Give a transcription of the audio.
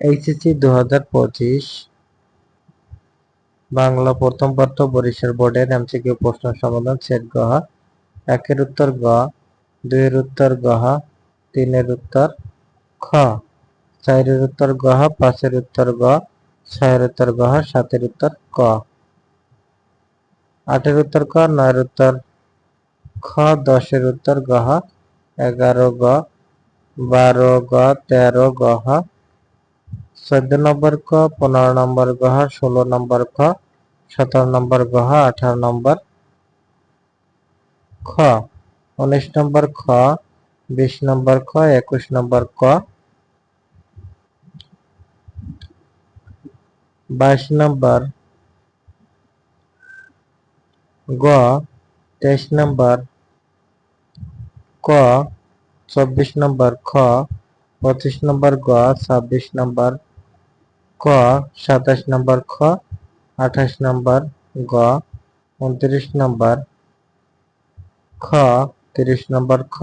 HSC দু হাজার পঁচিশ। বাংলা প্রথম পাঠ্য বরিশাল বোর্ডের এমসিকিউ প্রশ্ন সমাধান সেট গহ একের উত্তর গ, দুইয়ের উত্তর গহ তিনের উত্তর খ। চারের উত্তর গহ পাঁচের উত্তর গ, ছয়ের উত্তর গহ সাতের উত্তর ক। আটের উত্তর ক, নয়ের উত্তর খ, দশের উত্তর গহ এগারো গ, বারো গ, তেরো গহ चौदह नंबर क पंद्रह नंबर गह षोलो नंबर ख सत्रह नंबर गह अठारह नंबर ख उन्नीस नंबर ख बीस नंबर ख एक नंबर क बाईस नंबर ग तेईस नंबर क चौबीस नंबर ख पच्चीस नंबर ग छब्बीस नंबर ক সাতাশ নম্বর খ আঠাশ নম্বর গ উনত্রিশ নম্বর খ তিরিশ নম্বর খ